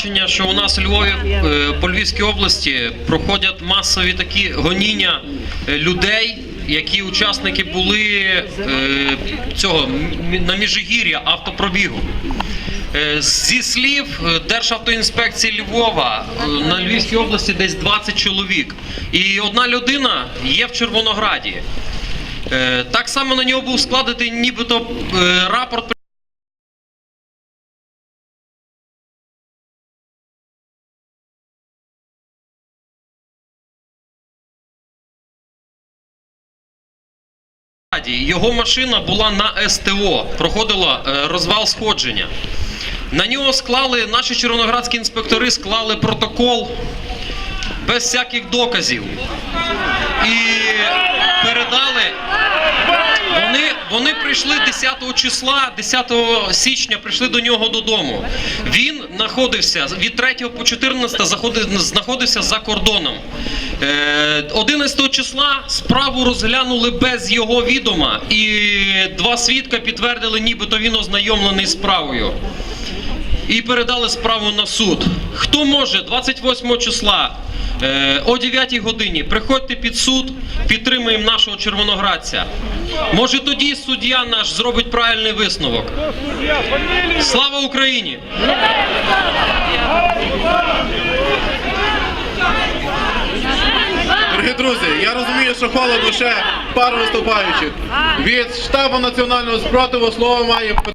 бачення, що у нас у Львові е, по Львівській області проходять масові такі гоніння е, людей, які учасники були е, цього на Міжигір'я автопробігу. Зі слів Державтоінспекції Львова на Львівській області десь 20 чоловік. І одна людина є в Червонограді. Так само на нього був складений нібито е, рапорт. Його машина була на СТО, проходила е, розвал сходження. На нього склали, наші червоноградські інспектори склали протокол без всяких доказів. І передали. Вони, вони прийшли 10 числа, 10 січня прийшли до нього додому. Він знаходився від 3 по 14 заходи- знаходився за кордоном. Е, 11 числа справу розглянули без його відома, і два свідка підтвердили, нібито він ознайомлений справою. І передали справу на суд. Хто може 28 числа е, о 9 годині приходьте під суд, підтримуємо нашого червоноградця. Може тоді суддя наш зробить правильний висновок. Слава Україні! Друзі, я розумію, що холодно ще пару виступаючих. Від штабу національного спротиву слово має